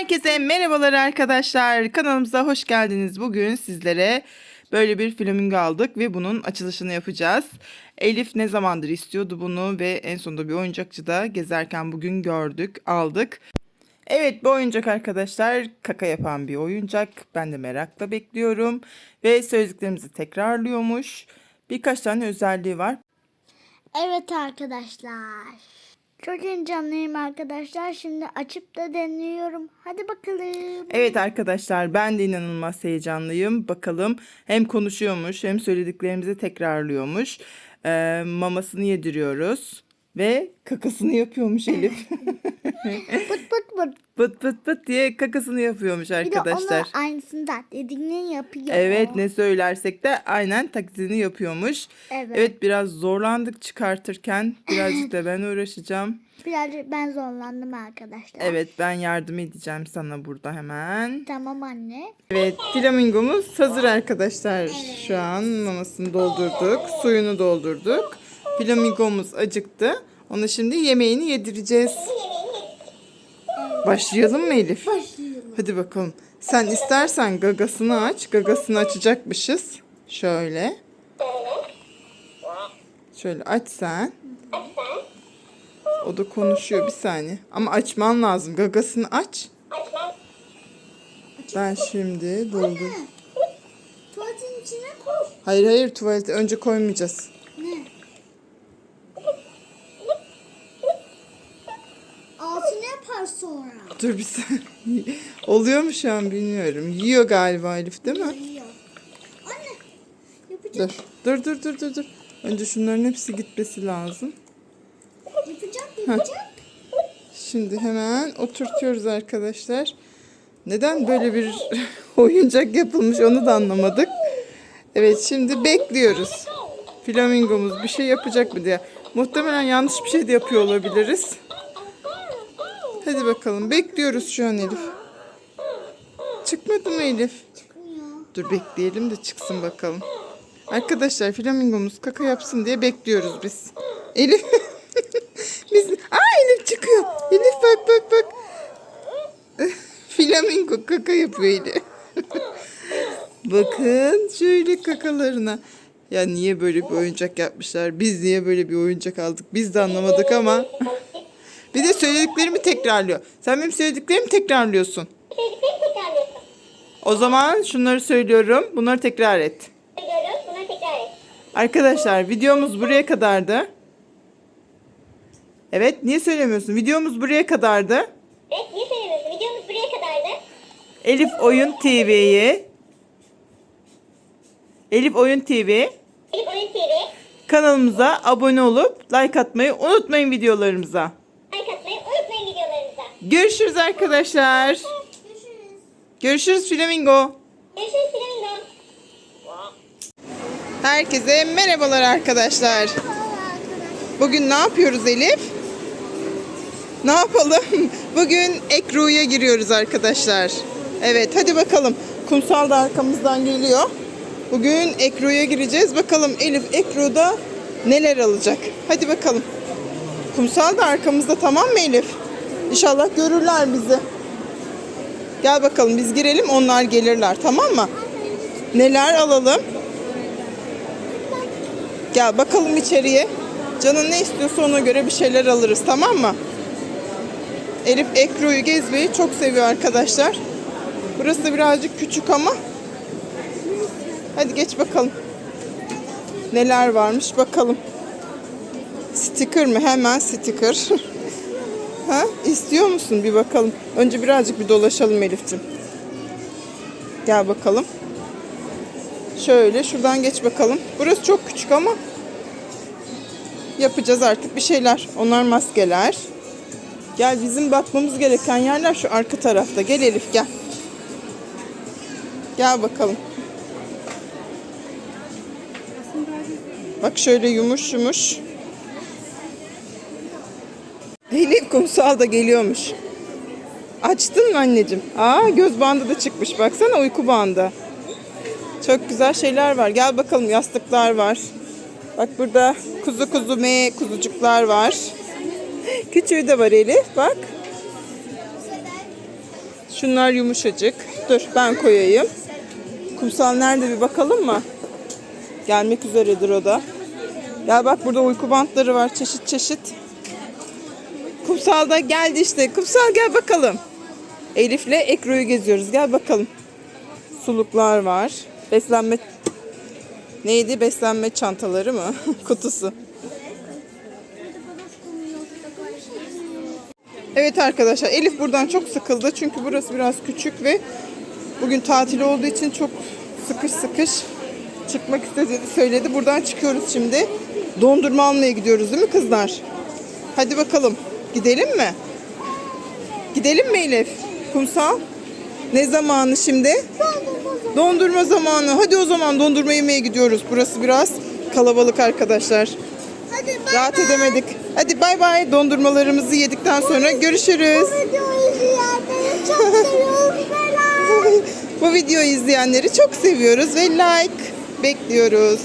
Herkese merhabalar arkadaşlar. Kanalımıza hoş geldiniz. Bugün sizlere böyle bir flamingo aldık ve bunun açılışını yapacağız. Elif ne zamandır istiyordu bunu ve en sonunda bir oyuncakçıda gezerken bugün gördük, aldık. Evet bu oyuncak arkadaşlar kaka yapan bir oyuncak. Ben de merakla bekliyorum. Ve söylediklerimizi tekrarlıyormuş. Birkaç tane özelliği var. Evet arkadaşlar. Çok heyecanlıyım arkadaşlar. Şimdi açıp da deniyorum. Hadi bakalım. Evet arkadaşlar ben de inanılmaz heyecanlıyım. Bakalım hem konuşuyormuş hem söylediklerimizi tekrarlıyormuş. Ee, mamasını yediriyoruz ve kakasını yapıyormuş Elif. Pıt pıt pıt. pıt pıt pıt diye kakasını yapıyormuş Bir de arkadaşlar. onun aynısından dediğini yapıyor. Evet ne söylersek de aynen taklidini yapıyormuş. Evet. Evet biraz zorlandık çıkartırken. Birazcık da ben uğraşacağım. Birazcık ben zorlandım arkadaşlar. Evet ben yardım edeceğim sana burada hemen. Tamam anne. Evet, flamingomuz hazır arkadaşlar. Şu an mamasını doldurduk, suyunu doldurduk. Flamingomuz acıktı. Ona şimdi yemeğini yedireceğiz. Başlayalım mı Elif? Başlayalım. Hadi bakalım. Sen istersen gagasını aç. Gagasını açacakmışız. Şöyle. Şöyle aç sen. O da konuşuyor bir saniye. Ama açman lazım. Gagasını aç. Ben şimdi doldur. Tuvaletin içine koy. Hayır hayır tuvalete önce koymayacağız. Ne? Altını yapar sonra. Dur bir saniye. Oluyor mu şu an bilmiyorum. Yiyor galiba Elif değil mi? Yiyor. Anne. Yapacak. Dur. Dur dur dur dur dur. Önce şunların hepsi gitmesi lazım. Yapacak. Yapacak. Şimdi hemen oturtuyoruz arkadaşlar. Neden böyle bir oyuncak yapılmış onu da anlamadık. Evet şimdi bekliyoruz. Flamingomuz bir şey yapacak mı diye. Muhtemelen yanlış bir şey de yapıyor olabiliriz. Hadi bakalım bekliyoruz şu an Elif. Çıkmadı mı Elif? Dur bekleyelim de çıksın bakalım. Arkadaşlar flamingomuz kaka yapsın diye bekliyoruz biz. Elif. biz Aa Elif çıkıyor. Elif bak bak bak. Flamingo kaka yapıyor Elif. Bakın şöyle kakalarına. Ya niye böyle bir oyuncak yapmışlar? Biz niye böyle bir oyuncak aldık? Biz de anlamadık ama. Bir de söylediklerimi tekrarlıyor. Sen benim söylediklerimi tekrarlıyorsun. O zaman şunları söylüyorum. Bunları tekrar et. Söylüyorum. Bunları tekrar et. Arkadaşlar videomuz buraya kadardı. Evet niye söylemiyorsun? Videomuz buraya kadardı. Evet, niye söylemiyorsun? Videomuz buraya kadardı. Elif Oyun TV'yi Elif Oyun TV Elif Oyun TV. kanalımıza abone olup like atmayı unutmayın videolarımıza. Like atmayı unutmayın videolarımıza. Görüşürüz arkadaşlar. Görüşürüz. Görüşürüz Flamingo. Görüşürüz Flamingo. Herkese merhabalar arkadaşlar. Arkadaşlar. Bugün ne yapıyoruz Elif? Ne yapalım? Bugün Ekru'ya giriyoruz arkadaşlar. Evet hadi bakalım. Kumsal da arkamızdan geliyor. Bugün Ekru'ya gireceğiz. Bakalım Elif Ekru'da neler alacak? Hadi bakalım. Kumsal da arkamızda tamam mı Elif? İnşallah görürler bizi. Gel bakalım biz girelim onlar gelirler tamam mı? Neler alalım? Gel bakalım içeriye. Canın ne istiyorsa ona göre bir şeyler alırız tamam mı? Elif Ekru'yu gezmeyi çok seviyor arkadaşlar. Burası birazcık küçük ama. Hadi geç bakalım. Neler varmış bakalım. Sticker mı? Hemen sticker. ha? İstiyor musun? Bir bakalım. Önce birazcık bir dolaşalım Elif'ciğim. Gel bakalım. Şöyle şuradan geç bakalım. Burası çok küçük ama yapacağız artık bir şeyler. Onlar maskeler. Gel bizim bakmamız gereken yerler şu arka tarafta. Gel Elif gel. Gel bakalım. Bak şöyle yumuş yumuş. Elif kumsal da geliyormuş. Açtın mı anneciğim? Aa göz bandı da çıkmış. Baksana uyku bandı. Çok güzel şeyler var. Gel bakalım yastıklar var. Bak burada kuzu kuzu me kuzucuklar var. Küçüğü de var Elif bak. Şunlar yumuşacık. Dur ben koyayım. Kumsal nerede bir bakalım mı? Gelmek üzeredir o da. Ya bak burada uyku bantları var çeşit çeşit. Kumsal da geldi işte. Kumsal gel bakalım. Elif'le Ekru'yu geziyoruz. Gel bakalım. Suluklar var. Beslenme neydi? Beslenme çantaları mı? Kutusu. Evet arkadaşlar Elif buradan çok sıkıldı. Çünkü burası biraz küçük ve bugün tatil olduğu için çok sıkış sıkış çıkmak istediğini söyledi. Buradan çıkıyoruz şimdi. Dondurma almaya gidiyoruz değil mi kızlar? Hadi bakalım. Gidelim mi? Gidelim mi Elif? Kumsal? Ne zamanı şimdi? Dondurma zamanı. Hadi o zaman dondurma yemeye gidiyoruz. Burası biraz kalabalık arkadaşlar. Hadi bay Rahat bay. edemedik. Hadi bay bay. Dondurmalarımızı yedikten sonra görüşürüz. Bu videoyu izleyenleri çok seviyorum. Bye. Bu videoyu izleyenleri çok seviyoruz ve like bekliyoruz.